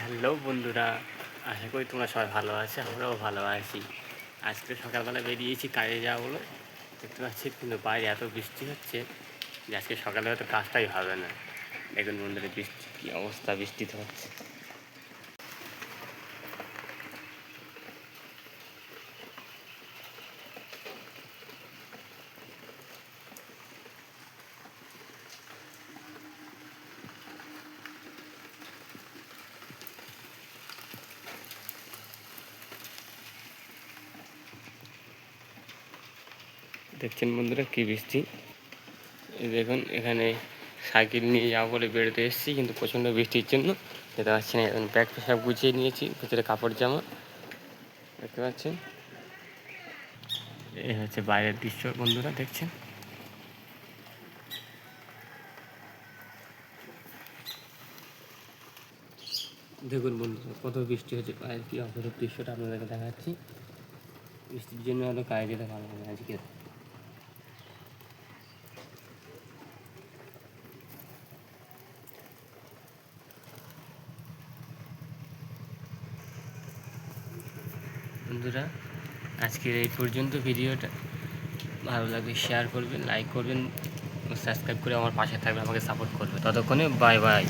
Hello বন্ধুরা, আশা করি তোমরা সবাই ভালো আছো, আমরাও ভালো আছি। আজকে সকালবেলা বেরিয়েছি কাজে যাওয়া বলে দেখতে পাচ্ছি কিন্তু বাইরে এত বৃষ্টি হচ্ছে যে আজকে সকালে হয়তো কাজটাই হবে না। দেখুন বন্ধুরা, বৃষ্টি কী অবস্থা বৃষ্টিতে হচ্ছে। দেখছেন বন্ধুরা কী বৃষ্টি? দেখুন, এখানে সাইকেল নিয়ে যাব বলে বেরোতে এসেছি, কিন্তু প্রচণ্ড বৃষ্টির জন্য। যেতে পারছি না এখন ব্যাগ সব গুছিয়ে নিয়েছি, ভিতরে কাপড় জামা। দেখতে পাচ্ছেন? এই হচ্ছে বাইরের দৃশ্য বন্ধুরা, দেখছেন? দেখুন বন্ধুরা, কত বৃষ্টি হচ্ছে, বাইরের কি অপরূপ দৃশ্যটা আপনাদেরকে দেখাচ্ছি। বৃষ্টির জন্য হয়তো কাজে যেতে হবে আজকে। বন্ধুরা, আজকের এই পর্যন্ত ভিডিওটা। ভালো লাগবে শেয়ার করবেন লাইক করবেন সাবস্ক্রাইব করে আমার পাশে থাকবে আমাকে সাপোর্ট করবে ততক্ষণে বাই বাই